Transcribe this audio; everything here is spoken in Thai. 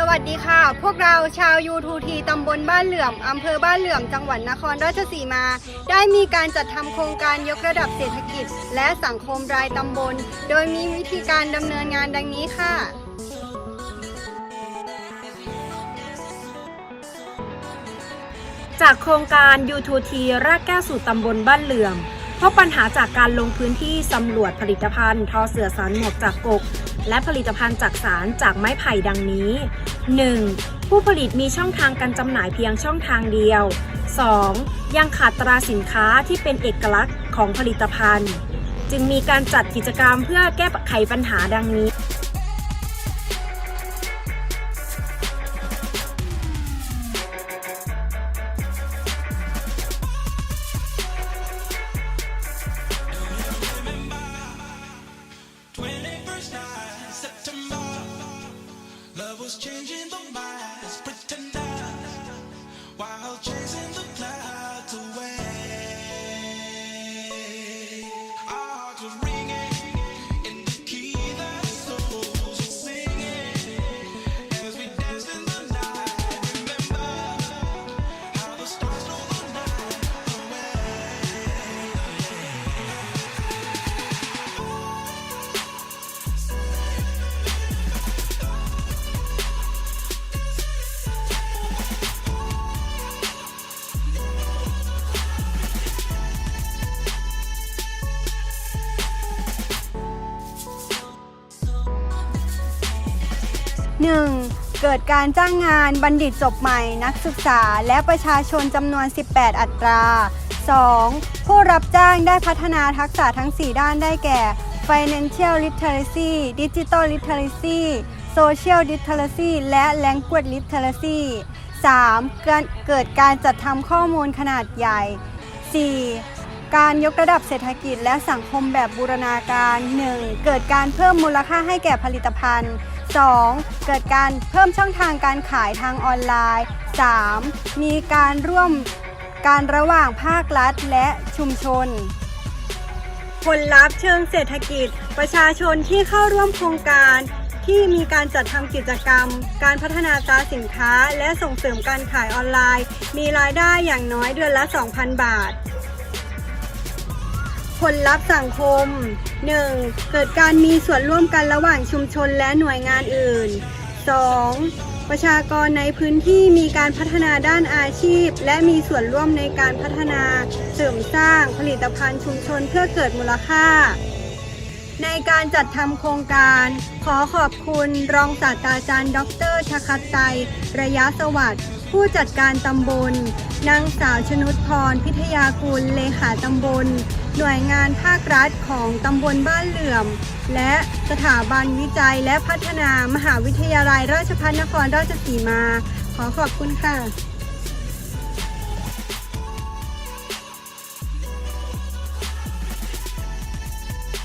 สวัสดีค่ะ พวกเราชาว U2T ตำบลบ้านเหลื่อม อำเภอบ้านเหลื่อม จังหวัดนครราชสีมา ได้มีการจัดทำโครงการยกระดับเศรษฐกิจ และสังคมรายตำบล โดยมีวิธีการดำเนินงานดังนี้ค่ะ จากโครงการ U2T รากแก้วสู่ตำบลบ้านเหลื่อมพบปัญหาจากการลงพื้นที่สำรวจผลิตภัณฑ์ ทอเสือสารหมวกจากกก และผลิตภัณฑ์จากสารจากไม้ไผ่ดังนี้ 1. ผู้ผลิตมีช่องทางการจำหน่ายเพียงช่องทางเดียว 2. ยังขาดตราสินค้าที่เป็นเอกลักษณ์ของผลิตภัณฑ์ จึงมีการจัดกิจกรรมเพื่อแก้ไขปัญหาดังนี้ single mind is pretend wild chase 1. เกิดการจ้างงานบัณฑิตจบใหม่ นักศึกษาและประชาชนจำนวน 18 อัตรา 2. ผู้รับจ้างได้พัฒนาทักษะทั้ง 4 ด้านได้แก่ Financial Literacy Digital Literacy Social Literacy และ Language Literacy 3. การเกิดการจัดทำข้อมูลขนาดใหญ่ 4. การยกระดับเศรษฐกิจและสังคมแบบบูรณาการ 1. เกิดการเพิ่มมูลค่าให้แก่ผลิตภัณฑ์ 2. เกิดการเพิ่มช่องทางการขายทางออนไลน์ 3. มีการร่วมการระหว่างภาครัฐและชุมชน ผลลัพธ์เชิงเศรษฐกิจ ประชาชนที่เข้าร่วมโครงการ ที่มีการจัดทำกิจกรรม การพัฒนาตราสินค้า และส่งเสริมการขายออนไลน์ มีรายได้อย่างน้อยเดือนละ 2,000 บาท ผลลัพธ์สังคม 1. เกิดการมีส่วนร่วมกันระหว่างชุมชนและหน่วยงานอื่น 2. ประชากรในพื้นที่มีการพัฒนาด้านอาชีพ และมีส่วนร่วมในการพัฒนาเสริมสร้างผลิตภัณฑ์ชุมชนเพื่อเกิดมูลค่า ในการจัดทำโครงการ ขอขอบคุณรองศาสตราจารย์ ดรชคัตไตรระยะสวัสดิ์ผู้จัดการตำบล นางสาวชนุชพรพิทยากุลเลขาตำบล หน่วยงานภาครัฐของตำบลบ้านเหลื่อม และสถาบันวิจัยและพัฒนามหาวิทยาลัยราชภัฏนครราชสีมา ขอขอบคุณค่ะ